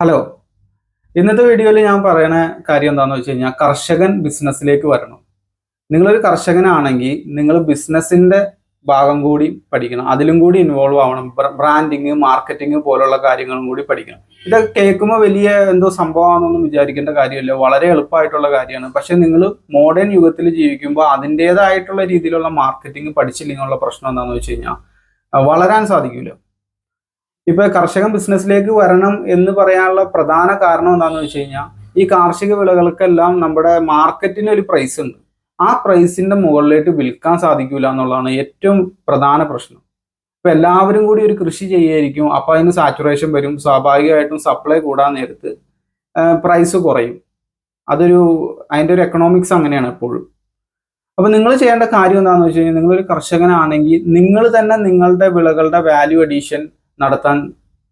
Hello ഇന്നത്തെ വീഡിയോയിൽ ഞാൻ പറയുന്ന കാര്യം എന്താണെന്ന് വെച്ച് കഴിഞ്ഞാൽ കർഷകൻ ബിസിനസ്സിലേക്ക് വരണം. നിങ്ങളൊരു കർഷകനാണെങ്കിൽ നിങ്ങൾ ബിസിനസ്സിന്റെ ഭാഗം കൂടി പഠിക്കണം. അതിലും കൂടി ഇൻവോൾവ് ആവണം. ബ്രാൻഡിങ് മാർക്കറ്റിംഗ് പോലുള്ള കാര്യങ്ങളും കൂടി പഠിക്കണം. ഇതൊക്കെ കേൾക്കുമ്പോൾ വലിയ എന്തോ സംഭവമാണെന്നൊന്നും വിചാരിക്കേണ്ട കാര്യമില്ല. വളരെ എളുപ്പമായിട്ടുള്ള കാര്യമാണ്. പക്ഷെ നിങ്ങൾ മോഡേൺ യുഗത്തിൽ ജീവിക്കുമ്പോൾ അതിന്റേതായിട്ടുള്ള രീതിയിലുള്ള മാർക്കറ്റിംഗ് പഠിച്ചില്ലെങ്കിലുള്ള പ്രശ്നം എന്താണെന്ന് വെച്ച് കഴിഞ്ഞാൽ വളരാൻ സാധിക്കില്ല ഇപ്പൊ കർഷകൻ ബിസിനസ്സിലേക്ക് വരണം എന്ന് പറയാനുള്ള പ്രധാന കാരണം എന്താണെന്ന് വെച്ച് കഴിഞ്ഞാൽ ഈ കാർഷിക വിളകൾക്കെല്ലാം നമ്മുടെ മാർക്കറ്റിന് ഒരു പ്രൈസ് ഉണ്ട്. ആ പ്രൈസിന്റെ മുകളിലേക്ക് വിൽക്കാൻ സാധിക്കില്ല എന്നുള്ളതാണ് ഏറ്റവും പ്രധാന പ്രശ്നം. ഇപ്പൊ എല്ലാവരും കൂടി ഒരു കൃഷി ചെയ്യായിരിക്കും അപ്പൊ അതിന് സാച്ചുറേഷൻ വരും സ്വാഭാവികമായിട്ടും സപ്ലൈ കൂടാൻ നേരത്ത് പ്രൈസ് കുറയും. അതൊരു അതിന്റെ ഒരു എക്കണോമിക്സ് അങ്ങനെയാണ് എപ്പോഴും. അപ്പൊ നിങ്ങൾ ചെയ്യേണ്ട കാര്യം എന്താണെന്ന് വെച്ച് കഴിഞ്ഞാൽ നിങ്ങളൊരു കർഷകനാണെങ്കിൽ നിങ്ങൾ തന്നെ നിങ്ങളുടെ വിളകളുടെ വാല്യൂ അഡീഷൻ നടത്താൻ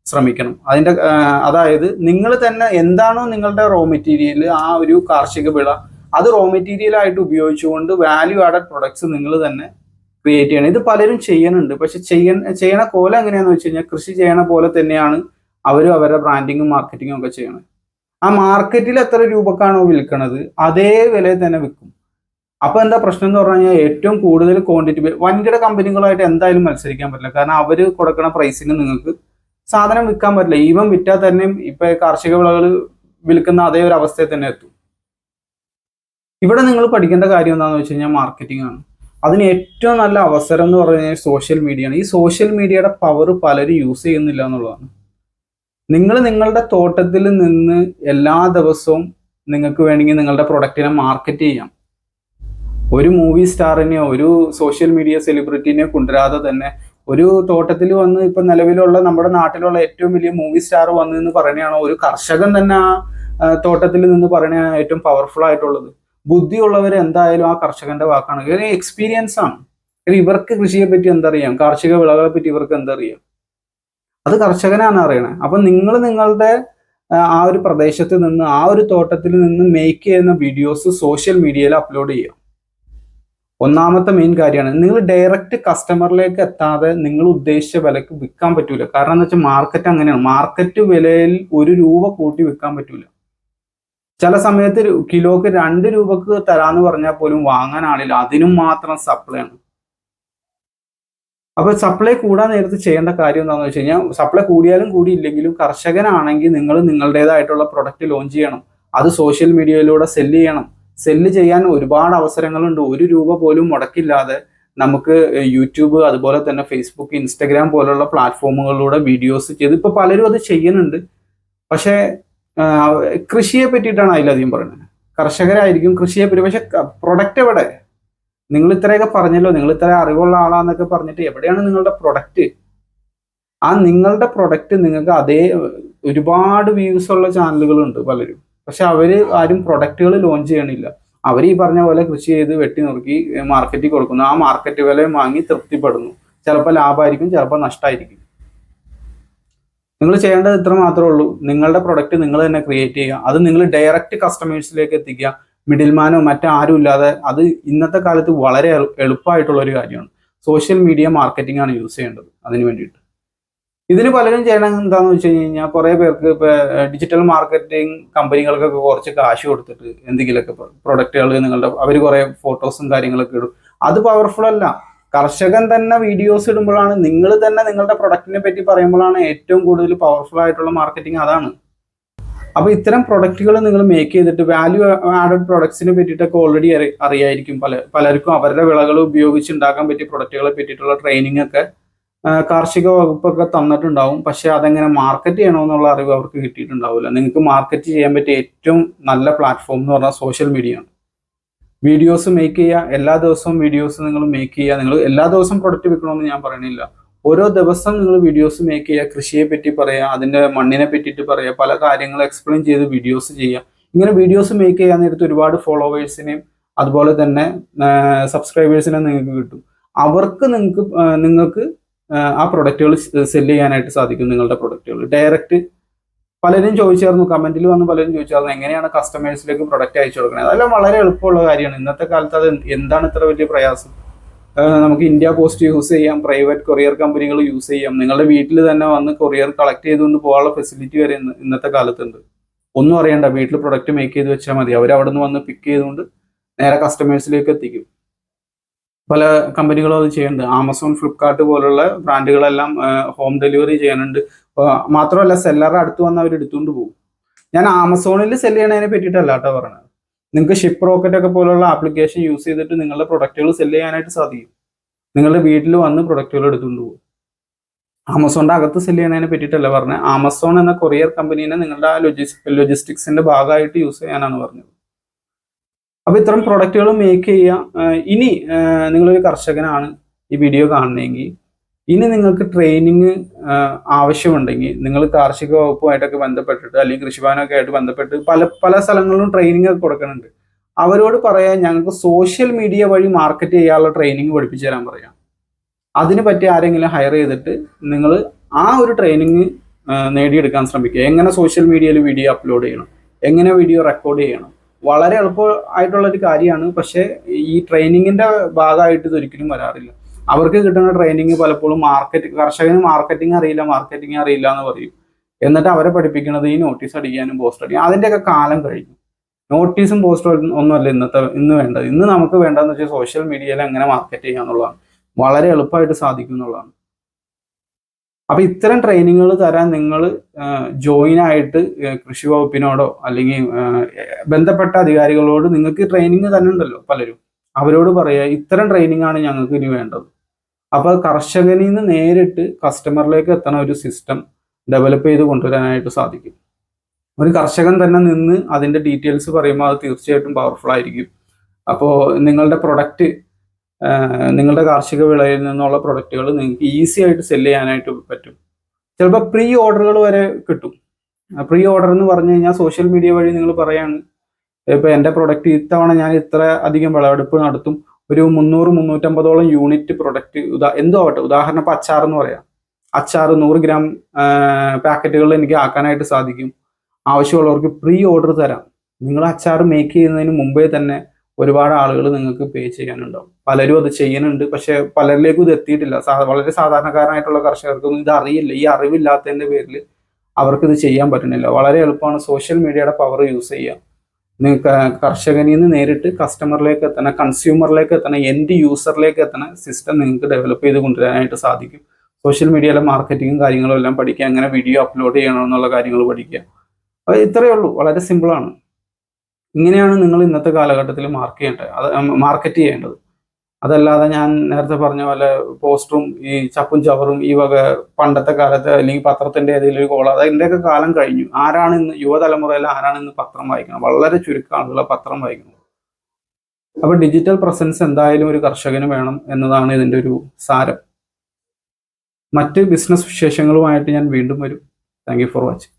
ശ്രമിക്കണം. അതിന്റെ അതായത് നിങ്ങൾ തന്നെ എന്താണോ നിങ്ങളുടെ റോ മെറ്റീരിയൽ ആ ഒരു കാർഷിക വിള അത് റോ മെറ്റീരിയൽ ആയിട്ട് ഉപയോഗിച്ചുകൊണ്ട് വാല്യൂ ആഡഡ് പ്രൊഡക്ട്സ് നിങ്ങൾ തന്നെ ക്രിയേറ്റ് ചെയ്യണം. ഇത് പലരും ചെയ്യുന്നുണ്ട്. പക്ഷെ ചെയ്യുന്ന ചെയ്യണ പോലെ എങ്ങനെയാണെന്ന് വെച്ച് കഴിഞ്ഞാൽ കൃഷി ചെയ്യണ പോലെ തന്നെയാണ് അവരും അവരുടെ ബ്രാൻഡിങ്ങും മാർക്കറ്റിങ്ങും ഒക്കെ ചെയ്യണത്. ആ മാർക്കറ്റിൽ എത്ര രൂപക്കാണോ വിൽക്കണത് അതേ വിലയിൽ തന്നെ വിൽക്കും. അപ്പൊ എന്താ പ്രശ്നം എന്ന് പറഞ്ഞു കഴിഞ്ഞാൽ ഏറ്റവും കൂടുതൽ ക്വാണ്ടിറ്റി വൻകിട കമ്പനികളായിട്ട് എന്തായാലും മത്സരിക്കാൻ പറ്റില്ല. കാരണം അവർ കൊടുക്കുന്ന പ്രൈസിന് നിങ്ങൾക്ക് സാധനം വിൽക്കാൻ പറ്റില്ല. ഈവൻ വിറ്റാൽ തന്നെയും ഇപ്പൊ കാർഷിക വിളകൾ വിൽക്കുന്ന അതേ ഒരു അവസ്ഥയിൽ തന്നെ എത്തും. ഇവിടെ നിങ്ങൾ പഠിക്കേണ്ട കാര്യം എന്താണെന്ന് വെച്ച് കഴിഞ്ഞാൽ മാർക്കറ്റിംഗ് ആണ്. അതിന് ഏറ്റവും നല്ല അവസരം എന്ന് പറഞ്ഞു കഴിഞ്ഞാൽ സോഷ്യൽ മീഡിയ ആണ്. ഈ സോഷ്യൽ മീഡിയയുടെ പവർ പലരും യൂസ് ചെയ്യുന്നില്ല എന്നുള്ളതാണ്. നിങ്ങൾ നിങ്ങളുടെ തോട്ടത്തിൽ നിന്ന് എല്ലാ ദിവസവും നിങ്ങൾക്ക് വേണമെങ്കിൽ നിങ്ങളുടെ പ്രൊഡക്റ്റിനെ മാർക്കറ്റ് ചെയ്യാം. ഒരു മൂവി സ്റ്റാറിനെയോ ഒരു സോഷ്യൽ മീഡിയ സെലിബ്രിറ്റിനെയോ കൊണ്ടുവരാതെ തന്നെ ഒരു തോട്ടത്തിൽ വന്ന് ഇപ്പൊ നിലവിലുള്ള നമ്മുടെ നാട്ടിലുള്ള ഏറ്റവും വലിയ മൂവി സ്റ്റാർ വന്നു എന്ന് പറയണയാണോ ഒരു കർഷകൻ തന്നെ ആ തോട്ടത്തിൽ നിന്ന് പറയണതാണ് ഏറ്റവും പവർഫുൾ ആയിട്ടുള്ളത്. ബുദ്ധിയുള്ളവർ എന്തായാലും ആ കർഷകന്റെ വാക്കാണ്. ഒരു എക്സ്പീരിയൻസ് ആണ്. ഇവർക്ക് കൃഷിയെ പറ്റി എന്തറിയാം? കാർഷിക വിളകളെ പറ്റി ഇവർക്ക് എന്തറിയാം? അത് കർഷകനാണ് അറിയണേ. അപ്പൊ നിങ്ങൾ നിങ്ങളുടെ ആ ഒരു പ്രദേശത്ത് നിന്ന് ആ ഒരു തോട്ടത്തിൽ നിന്ന് മേക്ക് ചെയ്യുന്ന വീഡിയോസ് സോഷ്യൽ മീഡിയയിൽ അപ്ലോഡ് ചെയ്യുക. ഒന്നാമത്തെ മെയിൻ കാര്യമാണ്. നിങ്ങൾ ഡയറക്റ്റ് കസ്റ്റമറിലേക്ക് എത്താതെ നിങ്ങൾ ഉദ്ദേശിച്ച വിലക്ക് വിൽക്കാൻ പറ്റൂല. കാരണം എന്ന് വെച്ചാൽ മാർക്കറ്റ് അങ്ങനെയാണ്. മാർക്കറ്റ് വിലയിൽ ഒരു രൂപ കൂട്ടി വിൽക്കാൻ പറ്റൂല. ചില സമയത്ത് കിലോക്ക് രണ്ട് രൂപക്ക് തരാന്ന് പറഞ്ഞാൽ പോലും വാങ്ങാൻ ആളില്ല. അതിനും മാത്രം സപ്ലൈ ആണ്. അപ്പൊ സപ്ലൈ കൂടാൻ നേരത്ത് ചെയ്യേണ്ട കാര്യം എന്താണെന്ന് വെച്ച് കഴിഞ്ഞാൽ സപ്ലൈ കൂടിയാലും കൂടിയില്ലെങ്കിലും കർഷകനാണെങ്കിൽ നിങ്ങൾ നിങ്ങളുടേതായിട്ടുള്ള പ്രൊഡക്റ്റ് ലോഞ്ച് ചെയ്യണം. അത് സോഷ്യൽ മീഡിയയിലൂടെ സെല്ല് ചെയ്യണം. സെല്ല് ചെയ്യാൻ ഒരുപാട് അവസരങ്ങളുണ്ട്. ഒരു രൂപ പോലും മുടക്കില്ലാതെ നമുക്ക് യൂട്യൂബ് അതുപോലെ തന്നെ ഫേസ്ബുക്ക് ഇൻസ്റ്റഗ്രാം പോലുള്ള പ്ലാറ്റ്ഫോമുകളിലൂടെ വീഡിയോസ് ചെയ്ത് ഇപ്പൊ പലരും അത് ചെയ്യുന്നുണ്ട്. പക്ഷേ കൃഷിയെ പറ്റിയിട്ടാണ് അതിലധികം പറയുന്നത്. കർഷകരായിരിക്കും കൃഷിയെ പറ്റി പക്ഷെ പ്രൊഡക്റ്റ് എവിടെ? നിങ്ങൾ ഇത്രയൊക്കെ പറഞ്ഞല്ലോ നിങ്ങൾ ഇത്ര അറിവുള്ള ആളാന്നൊക്കെ പറഞ്ഞിട്ട് എവിടെയാണ് നിങ്ങളുടെ പ്രൊഡക്റ്റ് ആ നിങ്ങളുടെ പ്രൊഡക്റ്റ് നിങ്ങൾക്ക് അതേ ഒരുപാട് വ്യൂസ് ഉള്ള ചാനലുകളുണ്ട് പലരും. പക്ഷെ അവർ ആരും പ്രൊഡക്റ്റുകൾ ലോഞ്ച് ചെയ്യണില്ല. അവർ ഈ പറഞ്ഞ പോലെ കൃഷി ചെയ്ത് വെട്ടി നുറുക്കി മാർക്കറ്റിൽ കൊടുക്കുന്നു. ആ മാർക്കറ്റ് വിലയും വാങ്ങി തൃപ്തിപ്പെടുന്നു. ചിലപ്പോൾ ലാഭമായിരിക്കും ചിലപ്പോൾ നഷ്ടമായിരിക്കും നിങ്ങൾ ചെയ്യേണ്ടത് ഇത്ര മാത്രമേ ഉള്ളൂ. നിങ്ങളുടെ പ്രൊഡക്റ്റ് നിങ്ങൾ തന്നെ ക്രിയേറ്റ് ചെയ്യുക. അത് നിങ്ങൾ ഡയറക്റ്റ് കസ്റ്റമേഴ്സിലേക്ക് എത്തിക്കുക. മിഡിൽമാനോ മറ്റാരും ഇല്ലാതെ അത് ഇന്നത്തെ കാലത്ത് വളരെ എളു- എളുപ്പമായിട്ടുള്ള ഒരു കാര്യമാണ്. സോഷ്യൽ മീഡിയ മാർക്കറ്റിംഗ് ആണ് യൂസ് ചെയ്യേണ്ടത്. അതിന് വേണ്ടിയിട്ട്. ഇതിന് പലരും ചെയ്യണം എന്താണെന്ന് വെച്ച് കഴിഞ്ഞാൽ കുറെ പേർക്ക് ഇപ്പൊ ഡിജിറ്റൽ മാർക്കറ്റിംഗ് കമ്പനികൾക്കൊക്കെ കുറച്ച് കാശ് കൊടുത്തിട്ട് എന്തെങ്കിലുമൊക്കെ പ്രൊഡക്റ്റുകൾ നിങ്ങളുടെ അവർ കുറെ ഫോട്ടോസും കാര്യങ്ങളൊക്കെ ഇടും. അത് പവർഫുൾ അല്ല. കർഷകൻ തന്നെ വീഡിയോസ് ഇടുമ്പോഴാണ് നിങ്ങൾ തന്നെ നിങ്ങളുടെ പ്രൊഡക്റ്റിനെ പറ്റി പറയുമ്പോഴാണ് ഏറ്റവും കൂടുതൽ പവർഫുൾ ആയിട്ടുള്ള മാർക്കറ്റിംഗ് അതാണ്. അപ്പൊ ഇത്തരം പ്രൊഡക്റ്റുകൾ നിങ്ങൾ മേക്ക് ചെയ്തിട്ട് വാല്യൂ ആഡഡ് പ്രൊഡക്ട്സിനെ പറ്റിയിട്ടൊക്കെ ഓൾറെഡി അറിയായിരിക്കും. പല പലർക്കും അവരുടെ വിളകൾ ഉപയോഗിച്ച് ഉണ്ടാക്കാൻ പറ്റിയ പ്രൊഡക്റ്റുകളെ പറ്റിയിട്ടുള്ള ട്രെയിനിങ് ഒക്കെ കാർഷിക വകുപ്പൊക്കെ തന്നിട്ടുണ്ടാവും. പക്ഷെ അതെങ്ങനെ മാർക്കറ്റ് ചെയ്യണമെന്നുള്ള അറിവ് അവർക്ക് കിട്ടിയിട്ടുണ്ടാവില്ല. നിങ്ങൾക്ക് മാർക്കറ്റ് ചെയ്യാൻ പറ്റിയ ഏറ്റവും നല്ല പ്ലാറ്റ്ഫോം എന്ന് പറഞ്ഞാൽ സോഷ്യൽ മീഡിയ ആണ്. വീഡിയോസ് മേക്ക് ചെയ്യുക. എല്ലാ ദിവസവും വീഡിയോസ് നിങ്ങൾ മേക്ക് ചെയ്യുക. നിങ്ങൾ എല്ലാ ദിവസവും പ്രൊഡക്റ്റ് വിൽക്കണമെന്ന് ഞാൻ പറയണില്ല. ഓരോ ദിവസം നിങ്ങൾ വീഡിയോസ് മേക്ക് ചെയ്യുക. കൃഷിയെ പറ്റി പറയുക. അതിന്റെ മണ്ണിനെ പറ്റിയിട്ട് പറയുക. പല കാര്യങ്ങൾ എക്സ്പ്ലെയിൻ ചെയ്ത് വീഡിയോസ് ചെയ്യുക. ഇങ്ങനെ വീഡിയോസ് മേക്ക് ചെയ്യാൻ നേരത്ത് ഒരുപാട് ഫോളോവേഴ്സിനെയും അതുപോലെ തന്നെ സബ്സ്ക്രൈബേഴ്സിനെ നിങ്ങൾക്ക് കിട്ടും. അവർക്ക് നിങ്ങൾക്ക് നിങ്ങൾക്ക് ആ, പ്രൊഡക്റ്റുകൾ സെൽ ചെയ്യാനായിട്ട് സാധിക്കും നിങ്ങളുടെ പ്രൊഡക്റ്റുകൾ ഡയറക്റ്റ് പലരും ചോദിച്ചായിരുന്നു കമന്റിൽ വന്ന് പലരും ചോദിച്ചായിരുന്നു എങ്ങനെയാണ് കസ്റ്റമേഴ്സിലേക്ക് പ്രൊഡക്റ്റ് അയച്ചു കൊടുക്കുന്നത്? അതെല്ലാം വളരെ എളുപ്പമുള്ള കാര്യമാണ്. ഇന്നത്തെ കാലത്ത് അത് എന്താണ് ഇത്ര വലിയ പ്രയാസം? നമുക്ക് ഇന്ത്യ പോസ്റ്റ് യൂസ് ചെയ്യാം പ്രൈവറ്റ് കൊറിയർ കമ്പനികൾ യൂസ് ചെയ്യാം. നിങ്ങളുടെ വീട്ടിൽ തന്നെ വന്ന് കൊറിയർ കളക്ട് ചെയ്തുകൊണ്ട് പോകാനുള്ള ഫെസിലിറ്റി വരെ ഇന്ന് ഇന്നത്തെ കാലത്തുണ്ട്. ഒന്നും അറിയണ്ട വീട്ടിൽ പ്രൊഡക്റ്റ് മേക്ക് ചെയ്ത് വെച്ചാൽ മതി. അവർ അവിടെ നിന്ന് വന്ന് പിക്ക് ചെയ്തുകൊണ്ട് നേരെ കസ്റ്റമേഴ്സിലേക്ക് എത്തിക്കും. പല കമ്പനികളും അത് ചെയ്യുന്നുണ്ട്. ആമസോൺ ഫ്ലിപ്കാർട്ട് പോലുള്ള ബ്രാൻഡുകളെല്ലാം ഹോം ഡെലിവറി ചെയ്യാനുണ്ട് ആ, മാത്രമല്ല സെല്ലറുടെ അടുത്ത് വന്ന് അവർ എടുത്തുകൊണ്ട് പോകും. ഞാൻ ആമസോണിൽ സെൽ ചെയ്യണതിനെ പറ്റിയിട്ടല്ല കേട്ടോ പറഞ്ഞത് നിങ്ങൾക്ക് ഷിപ്പ് റോക്കറ്റ് ഒക്കെ പോലുള്ള ആപ്ലിക്കേഷൻ യൂസ് ചെയ്തിട്ട് നിങ്ങളുടെ പ്രൊഡക്റ്റുകൾ സെൽ ചെയ്യാനായിട്ട് സാധിക്കും. നിങ്ങളുടെ വീട്ടിൽ വന്ന് പ്രൊഡക്റ്റുകൾ എടുത്തുകൊണ്ട് പോകും. ആമസോണിന്റെ അകത്ത് സെൽ ചെയ്യുന്നതിനെ പറ്റിയിട്ടല്ല പറഞ്ഞത്. ആമസോൺ എന്ന കൊറിയർ കമ്പനീനെ നിങ്ങളുടെ ലൊജിസ് ലൊജിസ്റ്റിക്സിന്റെ ഭാഗമായിട്ട് യൂസ് ചെയ്യാനാണ് പറഞ്ഞത്. അപ്പൊ ഇത്തരം പ്രൊഡക്റ്റുകൾ മേക്ക് ചെയ്യാം. ഇനി നിങ്ങളൊരു കർഷകനാണ് ഈ വീഡിയോ കാണണമെങ്കിൽ ഇനി നിങ്ങൾക്ക് ട്രെയിനിങ് ആവശ്യമുണ്ടെങ്കിൽ നിങ്ങൾ കാർഷിക വകുപ്പുമായിട്ടൊക്കെ ബന്ധപ്പെട്ടിട്ട് അല്ലെങ്കിൽ കൃഷിഭവനൊക്കെ ആയിട്ട് ബന്ധപ്പെട്ട് പല പല സ്ഥലങ്ങളിലും ട്രെയിനിങ് ഒക്കെ കൊടുക്കുന്നുണ്ട്. അവരോട് പറയാൻ ഞങ്ങൾക്ക് സോഷ്യൽ മീഡിയ വഴി മാർക്കറ്റ് ചെയ്യാനുള്ള ട്രെയിനിങ് പഠിപ്പിച്ചു തരാൻ പറയാം. അതിന് പറ്റി ആരെങ്കിലും ഹയർ ചെയ്തിട്ട് നിങ്ങൾ ആ ഒരു ട്രെയിനിങ് നേടിയെടുക്കാൻ ശ്രമിക്കുക. എങ്ങനെ സോഷ്യൽ മീഡിയയിൽ വീഡിയോ അപ്ലോഡ് ചെയ്യണം? എങ്ങനെ വീഡിയോ റെക്കോർഡ് ചെയ്യണം? വളരെ എളുപ്പമായിട്ടുള്ള ഒരു കാര്യമാണ്. പക്ഷേ ഈ ട്രെയിനിങ്ങിന്റെ ഭാഗമായിട്ട് ഇത് ഒരിക്കലും വരാറില്ല. അവർക്ക് കിട്ടുന്ന ട്രെയിനിങ് പലപ്പോഴും മാർക്കറ്റ് കർഷകന് മാർക്കറ്റിംഗ് അറിയില്ല മാർക്കറ്റിംഗ് അറിയില്ല എന്ന് പറയും. എന്നിട്ട് അവരെ പഠിപ്പിക്കുന്നത് ഈ നോട്ടീസ് അടിക്കാനും പോസ്റ്റർ അടിക്കാനും അതിന്റെയൊക്കെ കാലം കഴിഞ്ഞു. നോട്ടീസും പോസ്റ്ററും ഒന്നുമല്ല ഇന്നത്തെ ഇന്ന് വേണ്ടത്. ഇന്ന് നമുക്ക് വേണ്ടതെന്ന് വെച്ചാൽ സോഷ്യൽ മീഡിയയിൽ എങ്ങനെ മാർക്കറ്റ് ചെയ്യുക എന്നുള്ളതാണ് വളരെ എളുപ്പമായിട്ട് സാധിക്കും എന്നുള്ളതാണ്. അപ്പൊ ഇത്തരം ട്രെയിനിങ്ങുകൾ തരാൻ നിങ്ങൾ ജോയിൻ ആയിട്ട് കൃഷി വകുപ്പിനോടോ അല്ലെങ്കിൽ ബന്ധപ്പെട്ട അധികാരികളോട് നിങ്ങൾക്ക് ട്രെയിനിങ് തന്നെ ഉണ്ടല്ലോ പലരും. അവരോട് പറയുക ഇത്തരം ട്രെയിനിങ് ആണ് ഞങ്ങൾക്ക് ഇനി വേണ്ടത്. അപ്പൊ കർഷകനിൽ നിന്ന് നേരിട്ട് കസ്റ്റമറിലേക്ക് എത്തണ ഒരു സിസ്റ്റം ഡെവലപ്പ് ചെയ്ത് കൊണ്ടുവരാനായിട്ട് സാധിക്കും. ഒരു കർഷകൻ തന്നെ നിന്ന് അതിന്റെ ഡീറ്റെയിൽസ് പറയുമ്പോൾ അത് തീർച്ചയായിട്ടും പവർഫുൾ ആയിരിക്കും. അപ്പോൾ നിങ്ങളുടെ പ്രൊഡക്റ്റ് നിങ്ങളുടെ കാർഷിക വിളയിൽ നിന്നുള്ള പ്രൊഡക്റ്റുകൾ നിങ്ങൾക്ക് ഈസി ആയിട്ട് സെൽ ചെയ്യാനായിട്ട് പറ്റും. ചിലപ്പോൾ പ്രീ ഓർഡറുകൾ വരെ കിട്ടും. പ്രീ ഓർഡർ എന്ന് പറഞ്ഞു കഴിഞ്ഞാൽ സോഷ്യൽ മീഡിയ വഴി നിങ്ങൾ പറയാണ് ഇപ്പൊ എന്റെ പ്രൊഡക്റ്റ് ഇത്തവണ ഞാൻ ഇത്ര അധികം വിളവെടുപ്പ് നടത്തും ഒരു മുന്നൂറ് മുന്നൂറ്റമ്പതോളം യൂണിറ്റ് പ്രൊഡക്റ്റ് ഉദാ എന്തോ ആവട്ടെ ഉദാഹരണം ഇപ്പൊ അച്ചാർ എന്ന് പറയാം. അച്ചാർ നൂറ് ഗ്രാം പാക്കറ്റുകൾ എനിക്ക് ആക്കാനായിട്ട് സാധിക്കും. ആവശ്യമുള്ളവർക്ക് പ്രീ ഓർഡർ തരാം. നിങ്ങൾ അച്ചാർ മേക്ക് ചെയ്യുന്നതിന് മുമ്പേ തന്നെ ഒരുപാട് ആളുകൾ നിങ്ങൾക്ക് പേ ചെയ്യാനുണ്ടാവും. പലരും അത് ചെയ്യുന്നുണ്ട് പക്ഷെ പലരിലേക്കും ഇത് എത്തിയിട്ടില്ല. വളരെ സാധാരണക്കാരനായിട്ടുള്ള കർഷകർക്കൊന്നും ഇത് അറിയില്ല. ഈ അറിവില്ലാത്തതിന്റെ പേരിൽ അവർക്ക് ഇത് ചെയ്യാൻ പറ്റുന്നില്ല. വളരെ എളുപ്പമാണ് സോഷ്യൽ മീഡിയയുടെ പവർ യൂസ് ചെയ്യുക. നിങ്ങൾക്ക് കർഷകനിൽ നിന്ന് നേരിട്ട് കസ്റ്റമറിലേക്ക് എത്തണ കൺസ്യൂമറിലേക്ക് എത്തണ എൻഡ് യൂസറിലേക്ക് എത്തണ സിസ്റ്റം നിങ്ങൾക്ക് ഡെവലപ്പ് ചെയ്ത് കൊണ്ടുവരാനായിട്ട് സാധിക്കും. സോഷ്യൽ മീഡിയയിലെ മാർക്കറ്റിങ്ങും കാര്യങ്ങളും എല്ലാം പഠിക്കുക എങ്ങനെ വീഡിയോ അപ്ലോഡ് ചെയ്യണം എന്നുള്ള കാര്യങ്ങൾ പഠിക്കുക. അത് ഇത്രയേ ഉള്ളൂ. വളരെ സിമ്പിളാണ് ഇങ്ങനെയാണ് നിങ്ങൾ ഇന്നത്തെ കാലഘട്ടത്തിൽ മാർക്ക് ചെയ്യേണ്ടത്. അത് മാർക്കറ്റ് ചെയ്യേണ്ടത്. അതല്ലാതെ ഞാൻ നേരത്തെ പറഞ്ഞ പോലെ പോസ്റ്ററും ഈ ചപ്പും ചവറും ഈ വക പണ്ടത്തെ കാലത്ത് അല്ലെങ്കിൽ പത്രത്തിന്റെ ഏതെങ്കിലും ഒരു കോള അതിന്റെയൊക്കെ കാലം കഴിഞ്ഞു. ആരാണ് ഇന്ന് യുവതലമുറയിൽ ആരാണ് ഇന്ന് പത്രം വായിക്കുന്നത്? വളരെ ചുരുക്കം പത്രം വായിക്കുന്നത്. അപ്പൊ ഡിജിറ്റൽ പ്രസൻസ് എന്തായാലും ഒരു കർഷകന് വേണം എന്നതാണ് ഇതിന്റെ ഒരു സാരം. മറ്റ് ബിസിനസ് വിശേഷങ്ങളുമായിട്ട് ഞാൻ വീണ്ടും വരും. Thank for watching